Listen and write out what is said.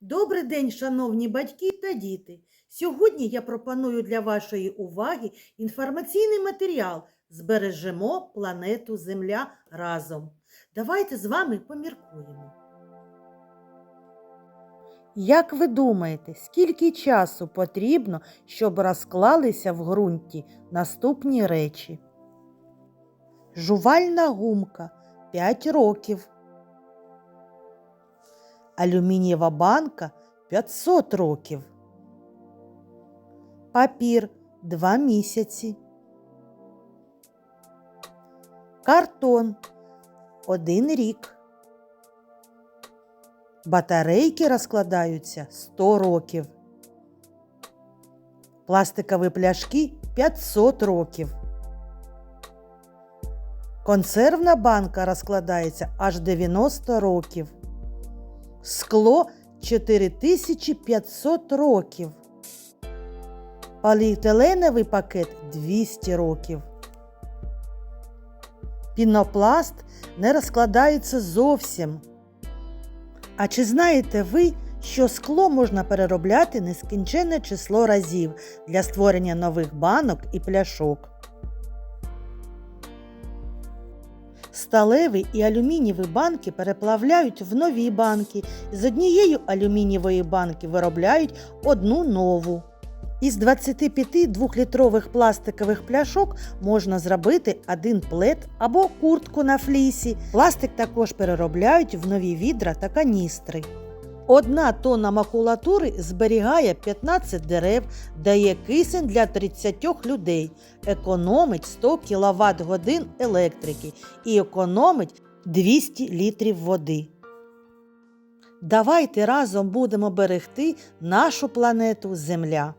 Добрий день, шановні батьки та діти! Сьогодні я пропоную для вашої уваги інформаційний матеріал Збережемо планету Земля разом. Давайте з вами поміркуємо. Як ви думаєте, скільки часу потрібно, щоб розклалися в ґрунті наступні речі? Жувальна гумка 5 років. Алюмінієва банка 500 років. Папір 2 місяці. Картон 1 рік. Батарейки розкладаються 100 років. Пластикові пляшки 500 років. Консервна банка розкладається аж 90 років. Скло 4500 років. Поліетиленовий пакет 200 років. Пінопласт не розкладається зовсім. А чи знаєте ви, що скло можна переробляти нескінченне число разів для створення нових банок і пляшок? Сталеві і алюмінієві банки переплавляють в нові банки. З однієї алюмінієвої банки виробляють одну нову. Із 25 двохлітрових пластикових пляшок можна зробити один плед або куртку на флісі. Пластик також переробляють в нові відра та каністри. Одна тонна макулатури зберігає 15 дерев, дає кисень для 30 людей, економить 100 кВт годин електрики і економить 200 літрів води. Давайте разом будемо берегти нашу планету Земля.